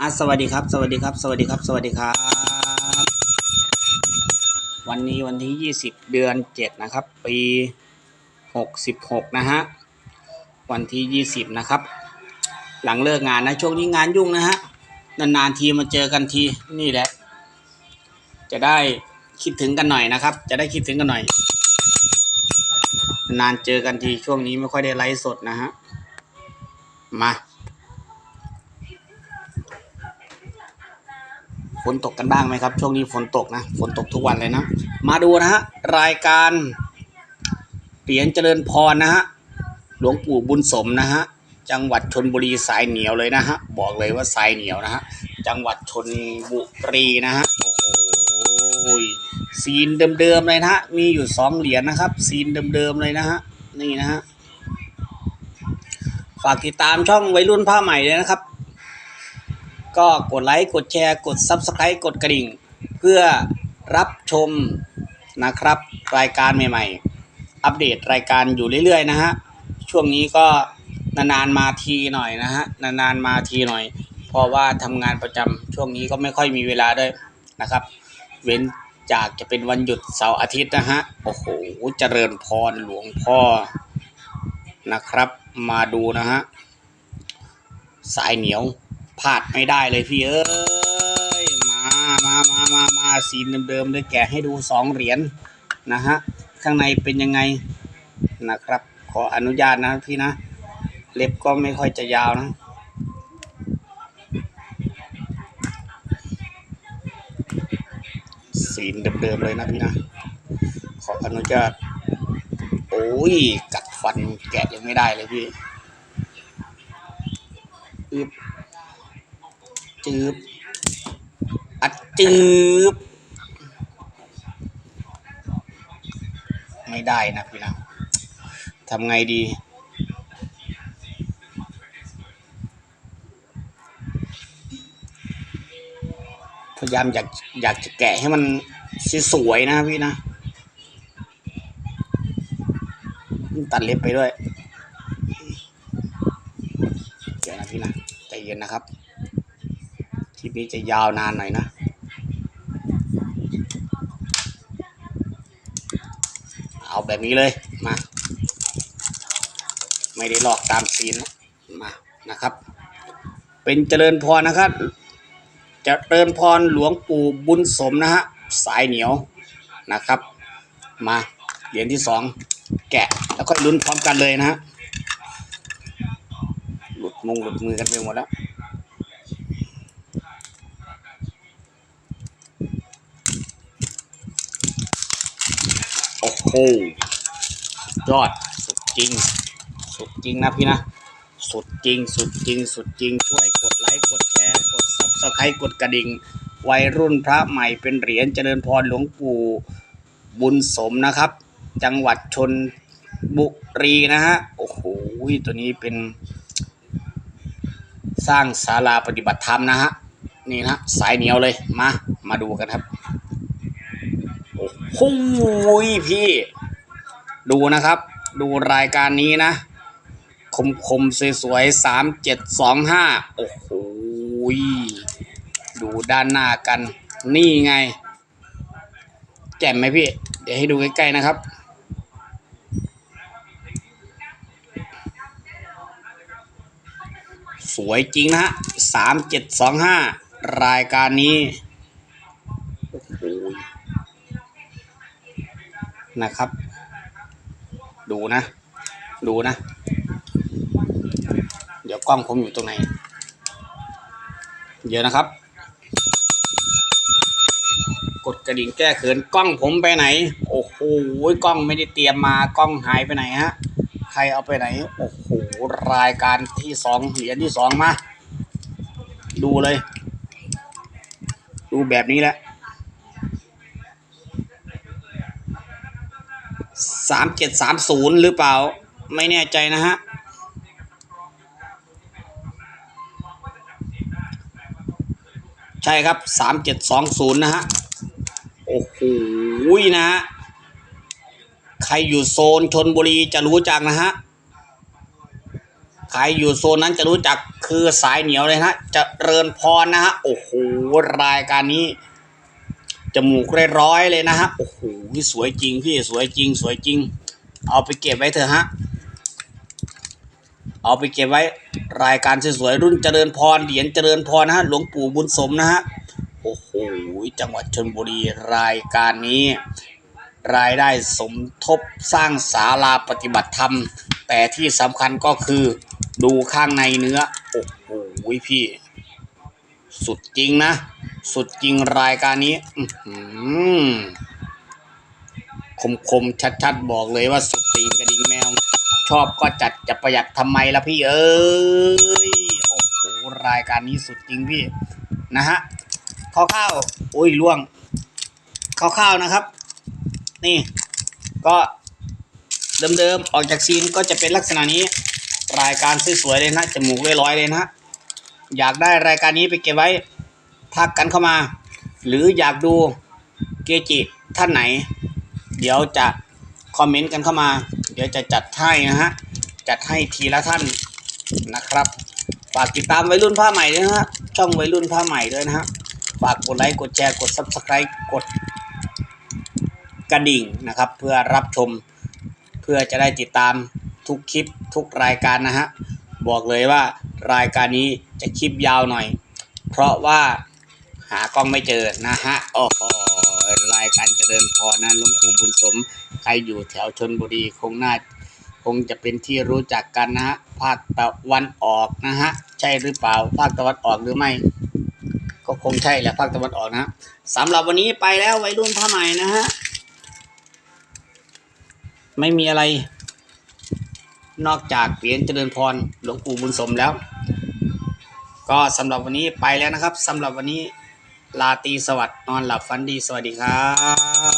อะสวัสดีครับ สวัสดีครับ สวัสดีครับ สวัสดีครับ วันนี้วันที่ 20 เดือน 7 นะครับ ปี 66 นะฮะ วันที่ 20 นะครับ หลังเลิกงานนะ ช่วงนี้งานยุ่งนะฮะ นานๆทีมาเจอกันที นี่แหละ จะได้คิดถึงกันหน่อยนะครับ จะได้คิดถึงกันหน่อย นานเจอกันที ช่วงนี้ไม่ค่อยได้ไลฟ์สดนะฮะ มา นตกกันบ้างไหมครับ ช่วงนี้ฝนตกนะ ฝนตกทุกวันเลยนะ มาดูนะฮะ รายการเหรียญเจริญพรนะฮะ หลวงปู่บุญสมนะฮะ จังหวัดชนบุรีสายเหนียวเลยนะฮะ บอกเลยว่าสายเหนียวนะฮะ จังหวัดชนบุรีนะฮะ โอ้โหซีนเดิมๆเลยนะฮะ มีอยู่สองเหรียญนะครับ ซีนเดิมๆเลยนะฮะ นี่นะฮะ ฝากติดตามช่องวัยรุ่นผ้าใหม่เลยนะครับ ก็กดไลค์ กดแชร์ กด Subscribe กดกระดิ่ง เพื่อรับชมนะครับ รายการใหม่ๆ อัปเดตรายการอยู่เรื่อยๆนะฮะ ช่วงนี้ก็นานๆมาทีหน่อยนะฮะ นานๆมาทีหน่อย เพราะว่าทำงานประจำช่วงนี้ก็ไม่ค่อยมีเวลาด้วยนะครับ เว้นจากจะเป็นวันหยุดเสาร์อาทิตย์นะฮะ โอ้โห เจริญพรหลวงพ่อนะครับ มาดูนะฮะ สายเหนียว พลาดไม่ได้เลยพี่เอ้ย มามามามามาซีนเดิมๆเลยแกะให้ดูสองเหรียญนะฮะ ข้างในเป็นยังไงนะครับ ขออนุญาตนะพี่นะ เล็บก็ไม่ค่อยจะยาวนะซีนเดิมๆเลยนะพี่นะ ขออนุญาต โอ้ย กัดฟันแกะยังไม่ได้เลยพี่อึบ จืบอัดจืบไม่ได้นะพี่นะทำไงดี พยายามอยากอยากจะแกะให้มันสวยๆนะพี่นะ ตัดเล็บไปด้วย เดี๋ยวนะพี่นะ ใจเย็นนะครับ คลิปนี้จะยาวนานหน่อยนะ เอาแบบนี้เลยมา ไม่ได้หลอกตามซีนะมานะครับ เป็นเจริญพรนะครับจะเจริญพรหลวงปู่บุญสมนะฮะสายเหนียวนะครับ มาเหรียญที่สองแกะแล้วก็ลุ้นพร้อมกันเลยนะฮะหลุดมงหลุดมือกันไปหมดแล้ว โอ้ยอดสุดจริง สุดจริงนะพี่นะ สุดจริง สุดจริง สุดจริง ช่วยกดไลค์ กดแชร์ กดซับสไครต์กดกระดิ่ง วัยรุ่นพระใหม่เป็นเหรียญเจริญพรหลวงปู่บุญสมนะครับ จังหวัดชนบุรีนะฮะ โอ้โห ตัวนี้เป็น สร้างศาลาปฏิบัติธรรมนะฮะ นี่นะสายเหนียวเลย มา มาดูกันครับ โอ้โหพี่ ดูนะครับ ดูรายการนี้นะ คมคมๆสวยๆสามเจ็ดสองห้าโอ้โหดูด้านหน้ากัน นี่ไง แจ่มไหมพี่ เดี๋ยวให้ดูใกล้ๆนะครับสวยจริงนะฮะสามเจ็ดสองห้ารายการนี้ โอ้โห นะครับ ดูนะ ดูนะ เดี๋ยวกล้องผมอยู่ตรงไหน เดี๋ยวนะครับ กดกระดิ่งแก้เขินกล้องผมไปไหน โอ้โหกล้องไม่ได้เตรียมมากล้องหายไปไหนฮะใครเอาไปไหน โอ้โห รายการที่สองเหรียญที่สองมา ดูเลย ดูแบบนี้แหละ สามเจ็ดสามศูนย์หรือเปล่า ไม่แน่ใจนะฮะใช่ครับสามเจ็ดสองศูนย์นะฮะ โอ้โหนะฮะ ใครอยู่โซนชนบุรีจะรู้จักนะฮะ ใครอยู่โซนนั้นจะรู้จักคือสายเหนียวเลยนะฮะจะเริญพรนะฮะ โอ้โหรายการนี้ มูกร้อยๆเลยนะฮะโอ้โหสวยจริงพี่สวยจริง สวยจริง เอาไปเก็บไว้เถอะฮะเอาไปเก็บไว้รายการสวยๆรุ่นเจริญพรเหรียญเจริญพรนะฮะหลวงปู่บุญสมนะฮะโอ้โหจังหวัดชนบุรีรายการนี้ รายได้สมทบสร้างศาลาปฏิบัติธรรม แต่ที่สำคัญก็คือดูข้างในเนื้อ โอ้โหพี่ สุดจริงนะ สุดจริงรายการนี้คมคมชัดชัดๆ บอกเลยว่าสุดตีนกระดิ่งแมว ชอบก็จัดจะประหยัดทำไมล่ะพี่เอ้ย โอ้โห รายการนี้สุดจริงพี่ นะฮะข้าวๆโอ้ยล่วงข้าวๆนะครับ นี่ ก็เดิมๆ ออกจากซีนก็จะเป็นลักษณะนี้ รายการสวยๆเลยนะจมูกร้อยๆเลยนะ อยากได้รายการนี้ไปเก็บไว้ ทักกันเข้ามา หรืออยากดูเกจิท่านไหน เดี๋ยวจะคอมเมนต์กันเข้ามา เดี๋ยวจะจัดให้นะฮะ จัดให้ทีละท่านนะครับ ฝากติดตามวัยรุ่นผ้าใหม่ด้วยนะฮะ ช่องวัยรุ่นผ้าใหม่ด้วยนะฮะ ฝากกดไลค์ กดแชร์ กด subscribe กดกระดิ่งนะครับ เพื่อรับชม เพื่อจะได้ติดตามทุกคลิปทุกรายการนะฮะ บอกเลยว่ารายการนี้จะคลิปยาวหน่อย เพราะว่า หากล้องไม่เจอนะฮะโอ้โหรายการเจริญพรนะลุงปู่บุญสม ใครอยู่แถวชนบุรีคงน่าคงจะเป็นที่รู้จักกันนะฮะภาคตะวันออกนะฮะใช่หรือเปล่าภาคตะวันออกหรือไม่ก็คงใช่แหละภาคตะวันออกนะฮะสำหรับวันนี้ไปแล้ววัยรุ่นผ้าใหม่นะฮะไม่มีอะไร นอกจากเหรียญเจริญพรหลวงปู่บุญสมแล้ว ก็สำหรับวันนี้ไปแล้วนะครับสำหรับวันนี้ ลาตีสวัสดิ์นอนหลับฝันดีสวัสดีครับ